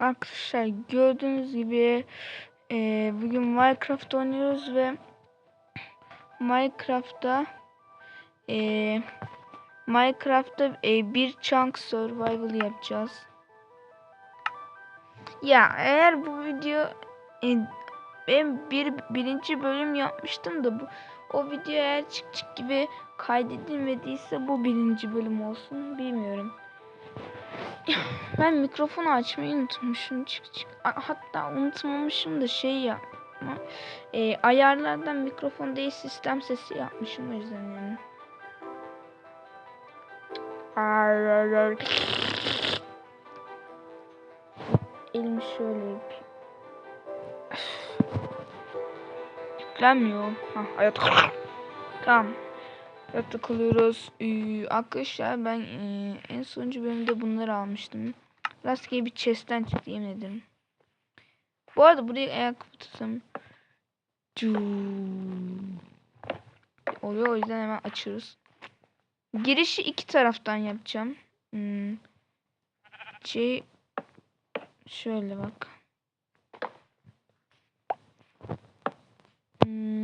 Arkadaşlar gördüğünüz gibi e, bugün Minecraft oynuyoruz ve Minecraft'ta e, Minecraft'ta e, bir chunk survival yapacağız. Ya eğer bu video e, ben bir birinci bölüm yapmıştım da bu o video eğer çık çık gibi kaydedilmediyse bu birinci bölüm olsun bilmiyorum. Ben mikrofonu açmayı unutmuşum. Çık çık. Hatta unutmamışım da şey ya. E, ayarlardan mikrofon değil sistem sesi yapmışım o yüzden yani. Elimi şöyle yapayım. Yüklenmiyor. Ha, hayat. Tamam. Hayatta kalıyoruz. Ee, arkadaşlar ben e, en sonuncu bölümde bunları almıştım. Rastgele bir chest'ten çıktı yemin ederim. Bu arada buraya ayak tutsam. Oluyor o yüzden hemen açıyoruz. Girişi iki taraftan yapacağım. Hmm. Şey şöyle bak. Hmm.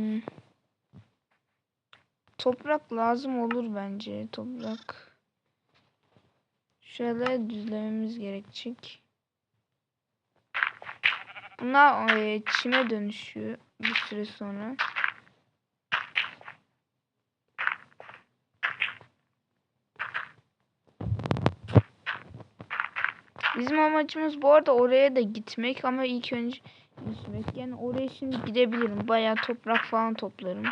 Toprak lazım olur bence. Toprak. Şöyle düzlememiz gerekecek. Bunlar e, çime dönüşüyor bir süre sonra. Bizim amacımız bu arada oraya da gitmek ama ilk önce gitmek. Yani oraya şimdi gidebilirim. Bayağı toprak falan toplarım.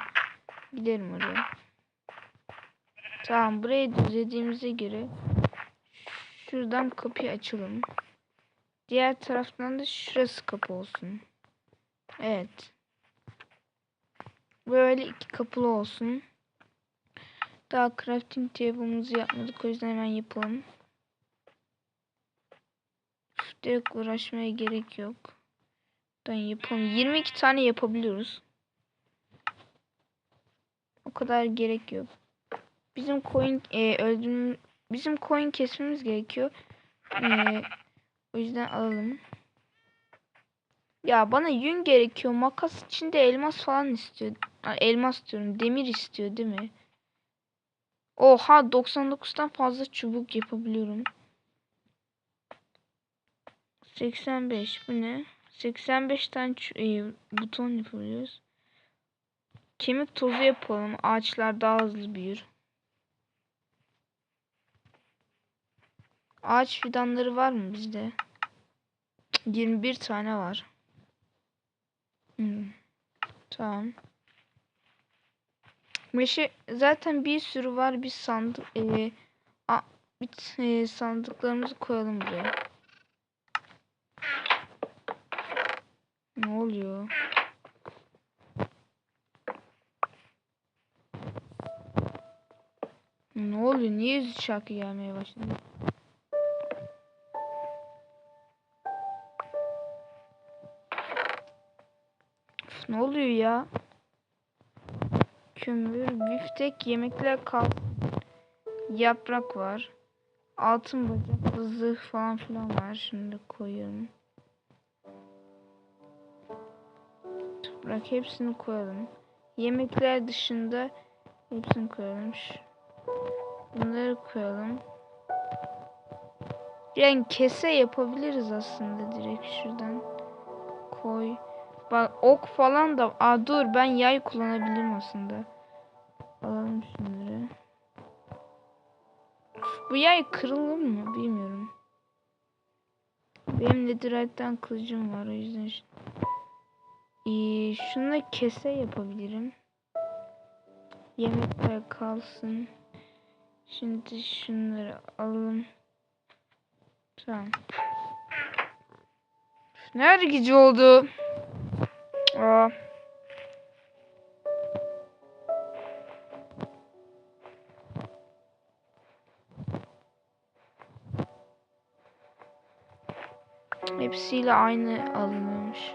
Giderim oraya. Tamam burayı düzlediğimize göre şuradan kapıyı açalım. Diğer taraftan da şurası kapı olsun. Evet. Böyle iki kapılı olsun. Daha crafting table'ımızı yapmadık o yüzden hemen yapalım. Direkt uğraşmaya gerek yok. Ben yapalım. 22 tane yapabiliyoruz. O kadar gerek yok. Bizim coin e, öldürüm bizim coin kesmemiz gerekiyor. E, o yüzden alalım. Ya bana yün gerekiyor. Makas içinde elmas falan istiyor. Elmas diyorum. Demir istiyor değil mi? Oha 99'dan fazla çubuk yapabiliyorum. 85 bu ne? 85 tane e, buton yapabiliyoruz. Kemik tozu yapalım. Ağaçlar daha hızlı büyür. Ağaç fidanları var mı bizde? 21 tane var. Hmm. Tamam. Meşe zaten bir sürü var. Bir sandık e, a, bir, e, sandıklarımızı koyalım buraya. Ne oluyor? Ne oluyor? Niye şarkı gelmeye başladı? Ne oluyor ya? Kömür, biftek, yemekler kal. Yaprak var. Altın bacak, zırh falan filan var. Şimdi koyuyorum. Toprak hepsini koyalım. Yemekler dışında hepsini koyalım. Bunları koyalım. Yani kese yapabiliriz aslında direkt şuradan. Koy. Bak ok falan da. Aa dur ben yay kullanabilirim aslında. Alalım şunları. Bu yay kırılır mı bilmiyorum. Benim netherite'den kılıcım var o yüzden. Ee, şunu kese yapabilirim. Yemekler kalsın. Şimdi şunları alalım. Tamam. Nerede gece oldu? Aa. Hepsiyle aynı alınmış.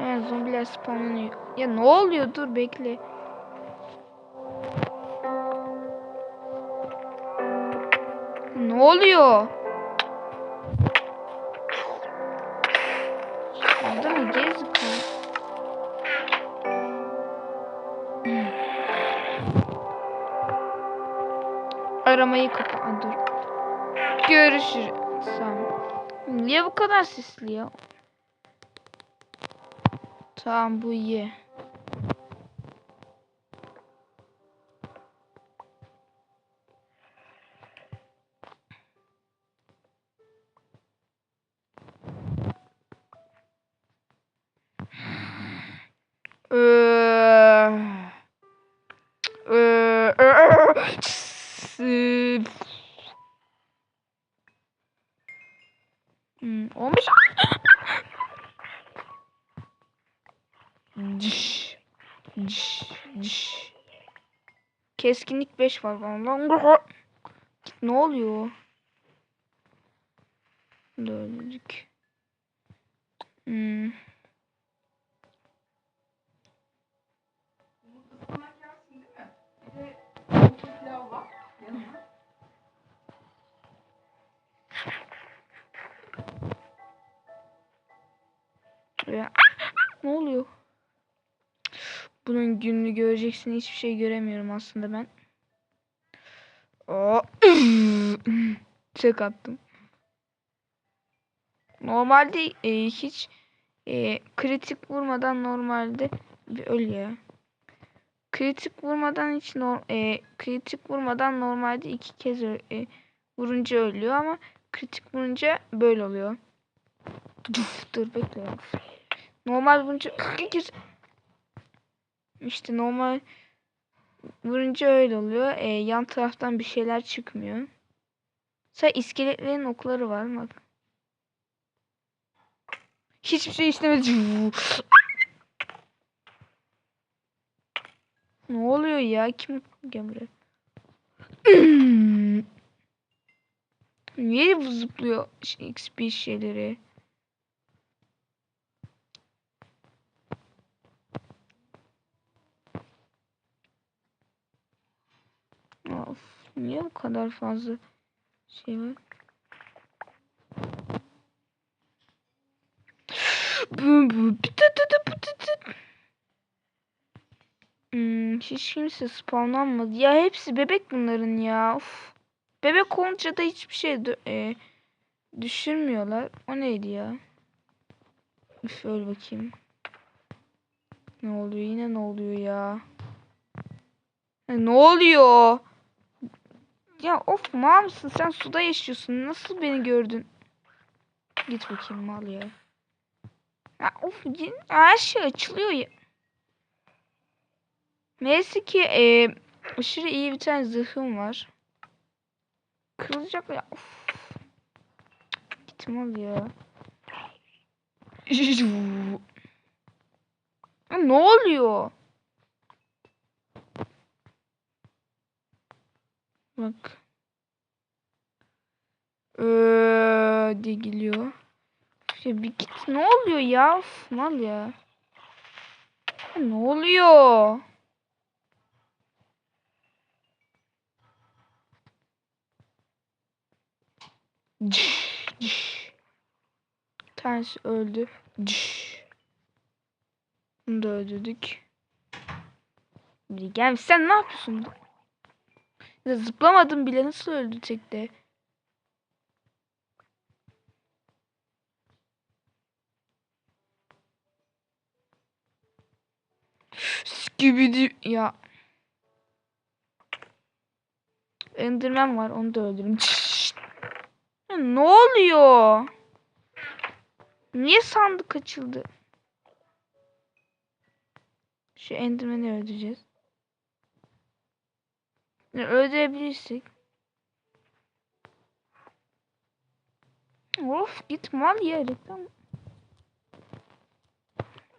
Evet zombiler spawnlanıyor. Ya ne oluyor? Dur bekle. Ne oluyor? Aramayı kapa. Aa, dur. Görüşürüz. Tamam. Niye bu kadar sesli ya? Tamam bu iyi. Eee, eee, eee, s- Hmm, olmuş. Diş, diş, diş. Keskinlik 5 var bana. Ne oluyor? Gününü göreceksin. Hiçbir şey göremiyorum aslında ben. Çek attım. Normalde e, hiç e, kritik vurmadan normalde bir öl. Kritik vurmadan hiç no, e, kritik vurmadan normalde iki kez e, vurunca ölüyor ama kritik vurunca böyle oluyor. Dur bekle. ya. Normal vurunca işte normal vurunca öyle oluyor. E, yan taraftan bir şeyler çıkmıyor. Mesela iskeletlerin okları var bak. Hiçbir şey işlemedi. ne oluyor ya? Kim buraya. Niye bu zıplıyor şey- XP şeyleri? Of, niye bu kadar fazla şey var? Hmm, hiç kimse spawnlanmadı. Ya hepsi bebek bunların ya. Of. Bebek olunca da hiçbir şey e, düşürmüyorlar. O neydi ya? Üf öl bakayım. Ne oluyor? Yine ne oluyor ya? Ya ne oluyor? Ya of mal mısın? Sen suda yaşıyorsun. Nasıl beni gördün? Git bakayım mal ya. Ya of her şey açılıyor ya. Neyse ki e, aşırı iyi bir tane zırhım var. Kırılacak ya. Of. Git mal ya. Ya ne oluyor? Bak. Ee, diye geliyor. Ya bir git ne oluyor ya? Of, mal ya. Ne oluyor? Tanesi öldü. Bunu da öldürdük. Biri gelmiş. Sen ne yapıyorsun? Zıplamadım bile nasıl öldü tekte? Skibidi ya. Enderman var onu da öldürürüm. Ya ne oluyor? Niye sandık açıldı? Şu Enderman'i öldüreceğiz. Ya öldürebilirsek. Of git mal ya.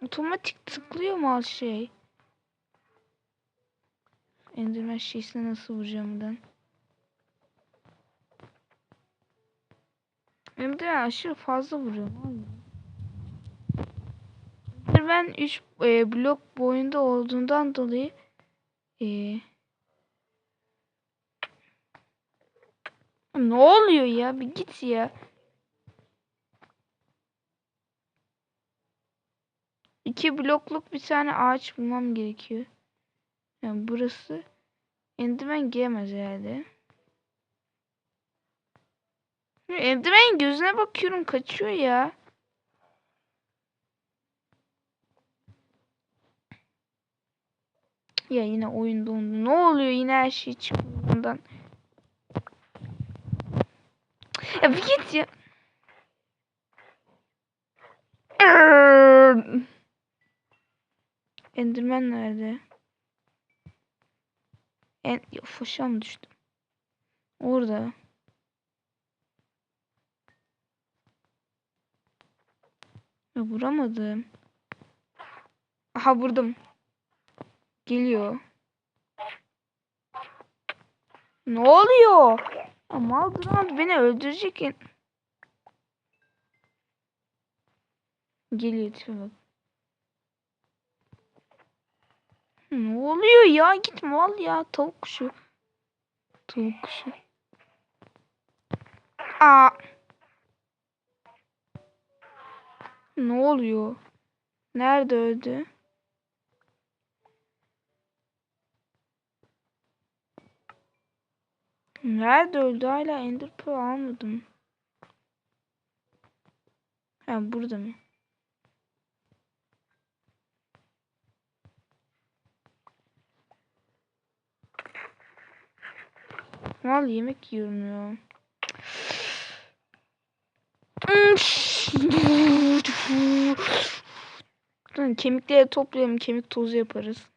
Otomatik tıklıyor mal şey. Enderman şeysine nasıl vuracağım buradan? Hem de aşırı fazla vuruyorum abi. Ben 3 e, blok boyunda olduğundan dolayı e, Ne oluyor ya? Bir git ya. İki blokluk bir tane ağaç bulmam gerekiyor. Yani burası Enderman gelmez herhalde. Enderman gözüne bakıyorum kaçıyor ya. Ya yine oyun dondu. Ne oluyor yine her şey çıkıyor bundan. Ya bir git ya. Enderman nerede? En ya foşa mı düştüm? Orada. Ya vuramadım. Aha vurdum. Geliyor. Ne oluyor? Ama Grant beni öldürecek. Geliyor tipe. Ne oluyor ya? Git mal ya. Tavuk kuşu. Tavuk kuşu. Aa. Ne oluyor? Nerede öldü? Nerede öldü? Hala Ender Pearl almadım. Ha burada mı? Mal yemek yiyorum ya. Lan Kemikleri toplayalım. Kemik tozu yaparız.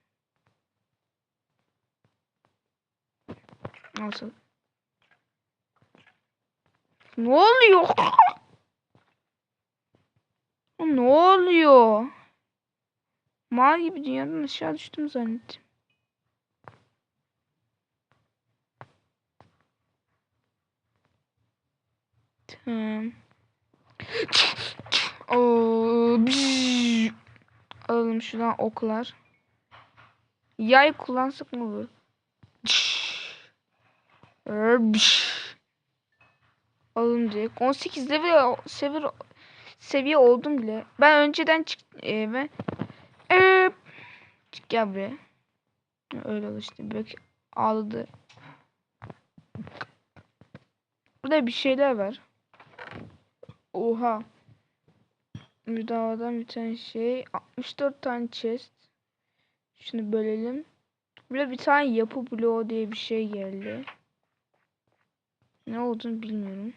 Nasıl? Ne oluyor? Ne oluyor? Mal gibi dünyadan aşağı düştüm zannettim. Tamam. Alalım şuradan oklar. Yay kullansak mı olur? Alalım direkt. 18 level seviye, seviye oldum bile. Ben önceden çık e, ben çık gel buraya. Öyle alıştı. Bak ağladı. Burada bir şeyler var. Oha. Müdavadan bir tane şey. 64 tane chest. Şunu bölelim. Burada bir tane yapı bloğu diye bir şey geldi. Ne olduğunu bilmiyorum.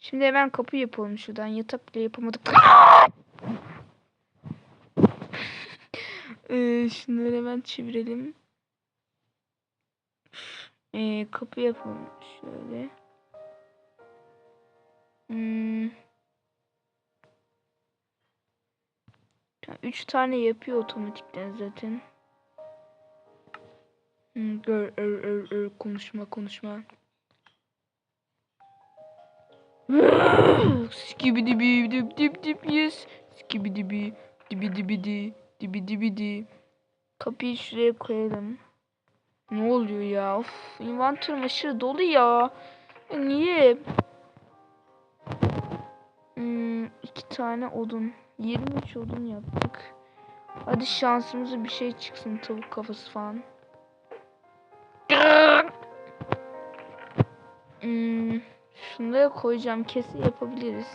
Şimdi hemen kapı yapalım şuradan. Yatak bile yapamadık. ee, şunları hemen çevirelim. Ee, kapı yapalım şöyle. Hmm. Üç tane yapıyor otomatikten zaten. Hmm, gör, ör, ör, ör, konuşma konuşma. Skibidi bi dip dip dip yes. Skibidi bi dibi dibi di dibi dibi di. Kapıyı şuraya koyalım. Ne oluyor ya? Of, inventörüm aşırı dolu ya. Ya Niye? Hmm, iki tane odun. 23 odun yaptık. Hadi şansımıza bir şey çıksın. Tavuk kafası falan. Hmm, şunları koyacağım. Kesin yapabiliriz.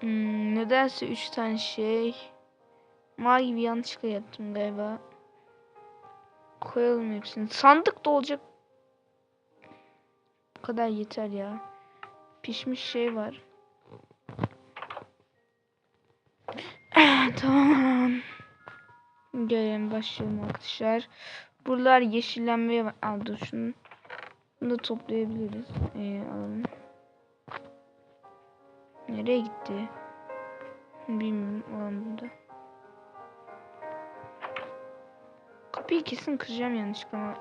Hmm, nedense 3 tane şey. Mal gibi yanlışlıkla yaptım galiba. Koyalım hepsini. Sandık da olacak. Bu kadar yeter ya. Pişmiş şey var. tamam. Gelin başlayalım arkadaşlar. Buralar yeşillenmeye. Aa, dur şunu. Bunu da toplayabiliriz. Ee, alalım. Nereye gitti? Bilmiyorum. Alalım burada. Kapıyı kesin kıracağım yanlışlıkla ama.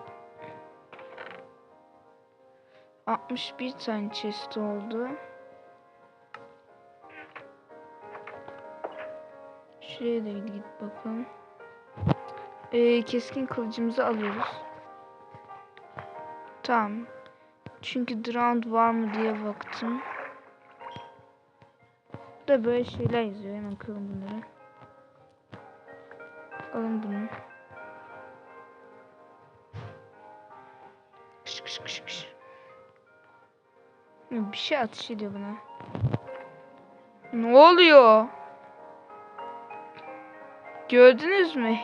61 tane chest oldu. Şuraya da git bakalım. Ee, keskin kılıcımızı alıyoruz. Tamam. Çünkü drowned var mı diye baktım. Da böyle şeyler yazıyor. Hemen kıralım bunları. Alın bunu. Kış kış kış kış. Bir şey ateş ediyor buna. Ne oluyor? Gördünüz mü?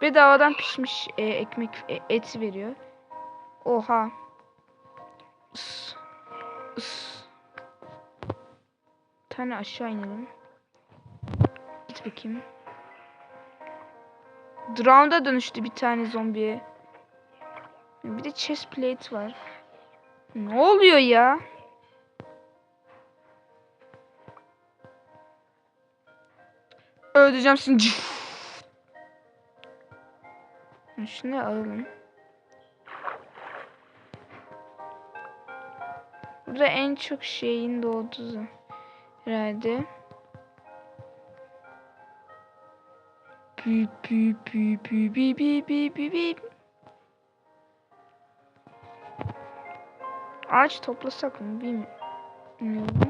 Bedavadan pişmiş e, ekmek e, et veriyor. Oha. Is. Is. Tane aşağı inelim. Git bakayım. Drown'da dönüştü bir tane zombiye. Bir de chest plate var. Ne oluyor ya? Öldüreceğim seni. Şunu alalım. Burada en çok şeyin doğduğu herhalde. Pü pü pü pü pü pü pü pü pü. Ağaç toplasak mı bilmiyorum.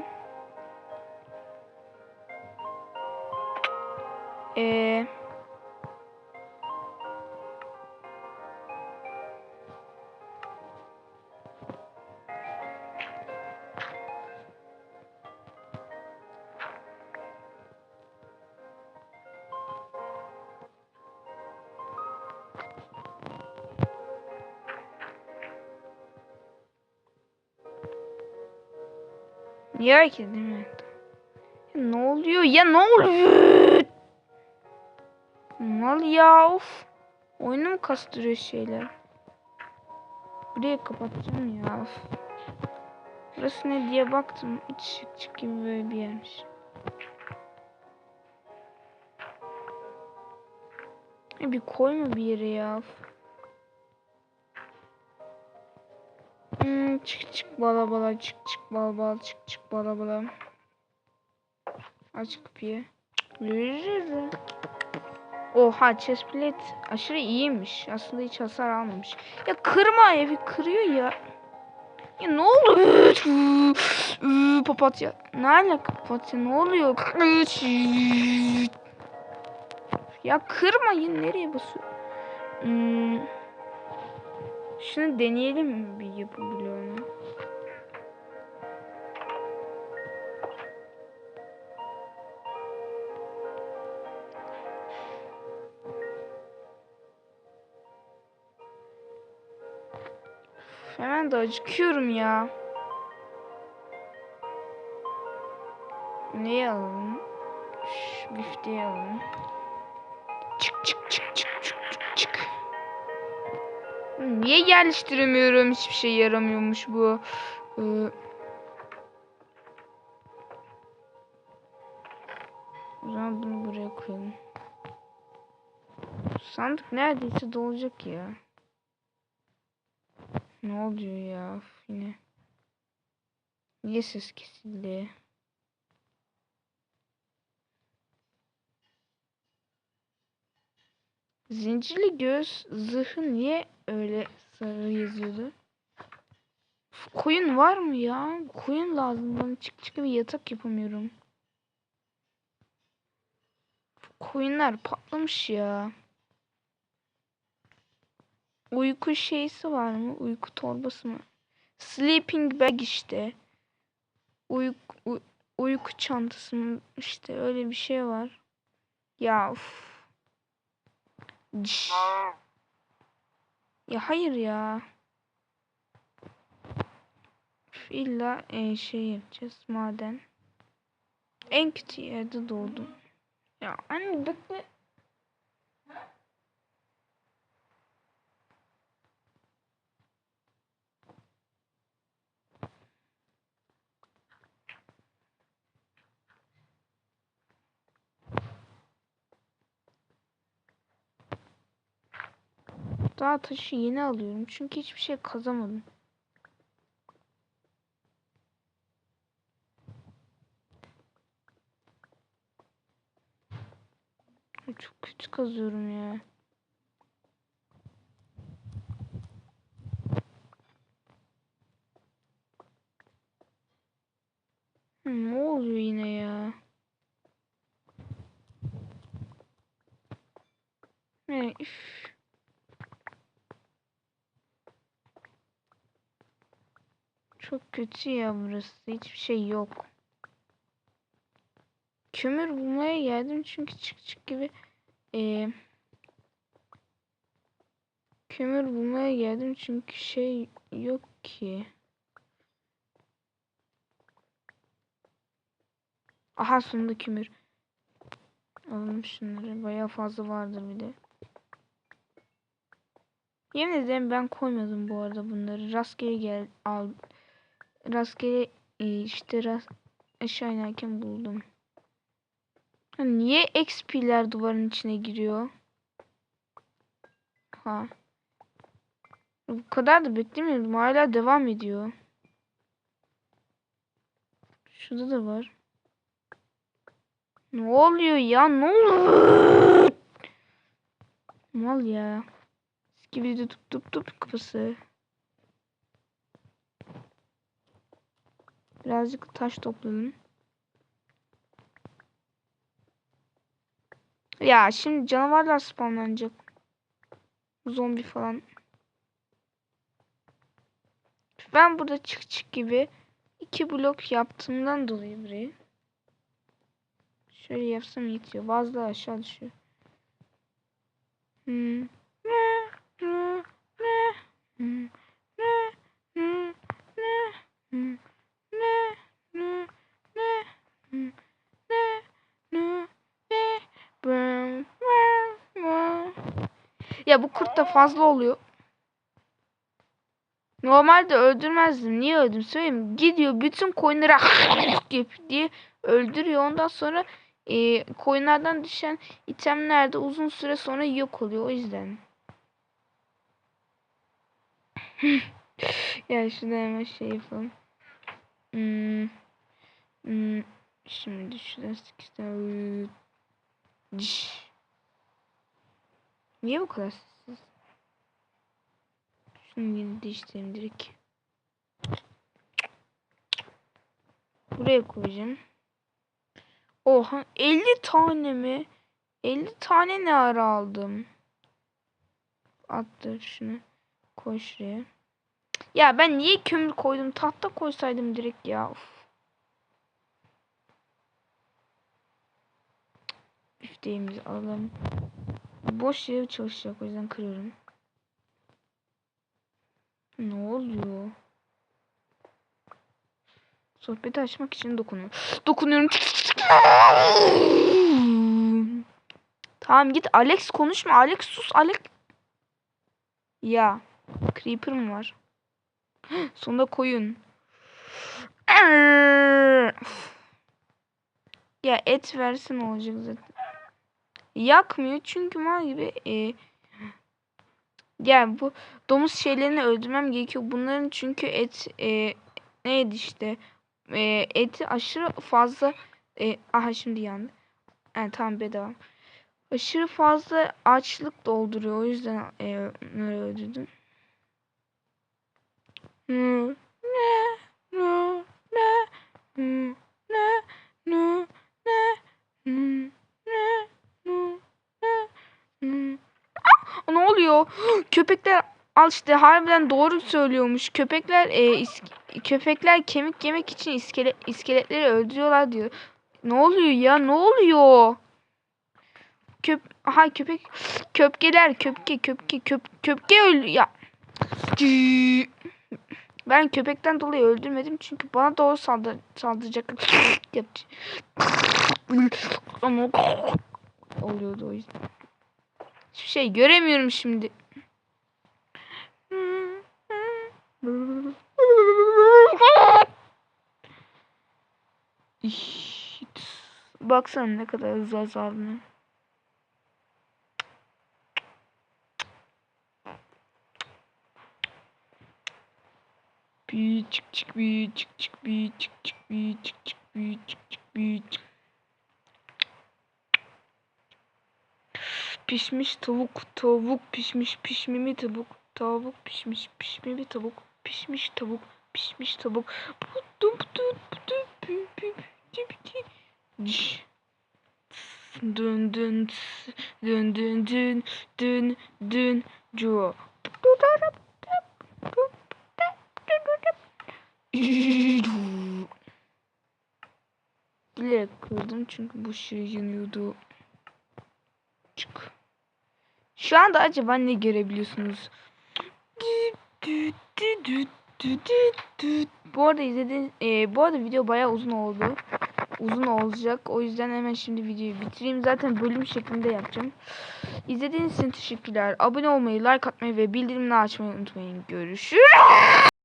Eee Niye hareket edemiyorum? Ne oluyor? Ya ne oluyor? Mal ya of. Oyunu mu kastırıyor şeyler? Burayı kapatacağım ya. Of. Burası ne diye baktım. Çık çık gibi böyle bir yermiş. Ya bir koyma bir yere ya. Hmm, çık çık bala bala çık çık bala bala çık çık bala bala. Aç kapıyı. Yürü. Oha chestplate aşırı iyiymiş. Aslında hiç hasar almamış. Ya kırma evi kırıyor ya. Ya ne oluyor? Papatya. Ne alaka papatya? Ne oluyor? Ya kırma ya nereye basıyor? Hmm. Şunu deneyelim bir yapabiliyor mu? De acıkıyorum ya. Neyi alalım? Şu bifteyi alalım. Çık çık çık çık çık çık çık. Niye yerleştiremiyorum? Hiçbir şey yaramıyormuş bu. Ee, o zaman bunu buraya koyalım. Sandık neredeyse dolacak ya. Ne oluyor ya yine? Niye ses kesildi? Zincirli göz zırhı niye öyle sarı yazıyordu? Koyun var mı ya? Koyun lazım bana çık çık bir yatak yapamıyorum. Koyunlar patlamış ya. Uyku şeysi var mı? Uyku torbası mı? Sleeping bag işte. Uyku, uy- uyku çantası mı? İşte öyle bir şey var. Ya uf. Cş. Ya hayır ya. Üf, İlla e, şey yapacağız maden. En kötü yerde doğdum. Ya anne bekle. Daha taşı yeni alıyorum. Çünkü hiçbir şey kazamadım. Çok kötü kazıyorum ya. Ne oluyor yine ya? Ne? Çok kötü ya burası. Hiçbir şey yok. Kömür bulmaya geldim çünkü çık çık gibi eee kömür bulmaya geldim çünkü şey yok ki. Aha sonunda kömür. Alalım şunları. Bayağı fazla vardır bir de. Yemin ederim ben koymadım bu arada bunları. Rastgele gel al. Rastgele e, işte rast aşağı inerken buldum. Ha, niye XP'ler duvarın içine giriyor? Ha. Bu kadar da beklemiyordum. Hala devam ediyor. Şurada da var. Ne oluyor ya? Ne oluyor? Mal ya. Gibi de tup tup tup kafası. Birazcık taş topladım. Ya şimdi canavarlar spawnlanacak. Zombi falan. Ben burada çık çık gibi iki blok yaptığımdan dolayı burayı. Şöyle yapsam yetiyor. Bazı da aşağı düşüyor. Hmm. Ne? Ne? Ne? Hmm. Ne? Hmm. Ne? Hmm. Ne? Ne? Ne? Hmm. Ne? Ne? Ne? Bım, bım, bım. Ya bu kurt da fazla oluyor. Normalde öldürmezdim. Niye öldüm söyleyeyim. Gidiyor bütün koyunları diye öldürüyor. Ondan sonra e, koyunlardan düşen itemler de uzun süre sonra yok oluyor. O yüzden. ya şurada hemen şey yapalım. Hmm. Hmm. Şimdi şuradan 8 tane. Niye bu kadar sessiz? Şunu yine değiştireyim direkt. Buraya koyacağım. Oha 50 tane mi? 50 tane ne ara aldım? Attır şunu. Koy şuraya. Ya ben niye kömür koydum? Tahta koysaydım direkt ya. Of. Üfteğimizi alalım. Boş yere çalışacak o yüzden kırıyorum. Ne oluyor? Sohbeti açmak için dokunuyorum. Dokunuyorum. tamam git Alex konuşma. Alex sus Alex. Ya. Creeper mı var? Sonunda koyun. ya et versin olacak zaten. Yakmıyor çünkü mal gibi e, yani bu domuz şeylerini öldürmem gerekiyor. Bunların çünkü et e, neydi işte e, eti aşırı fazla e, aha şimdi yandı. Yani tamam bedava. Aşırı fazla açlık dolduruyor. O yüzden e, onları öldürdüm. Ne? Ne? Ne? Ne? Ne? Ne? Hmm. Ne? Ne? Ne? Hmm. Ah! Ne oluyor? Köpekler al işte harbiden doğru söylüyormuş. Köpekler e, köpekler kemik yemek için iskelet iskeletleri öldürüyorlar diyor. Ne oluyor ya? Ne oluyor? Köp Aha köpek köpkeler köpke köpke köp köpke öl ya. Ben köpekten dolayı öldürmedim çünkü bana doğru saldır saldıracak. Oluyordu o yüzden. Hiçbir şey göremiyorum şimdi. Baksana ne kadar hızlı azaldığını. Bir çık çık bir çık çık bir çık çık bir çık çık bir çık çık bir çık. Pişmiş tavuk tavuk pişmiş pişmimi tavuk tavuk pişmiş pişmimi tavuk pişmiş tavuk pişmiş tavuk. Dün dün dün dün dün dün dün cu. Bilerek kırdım çünkü bu şey yanıyordu. Çık. Şu anda acaba ne görebiliyorsunuz? Bu arada izlediğiniz, e, bu arada video bayağı uzun oldu. Uzun olacak. O yüzden hemen şimdi videoyu bitireyim. Zaten bölüm şeklinde yapacağım. İzlediğiniz için teşekkürler. Abone olmayı, like atmayı ve bildirimleri açmayı unutmayın. Görüşürüz.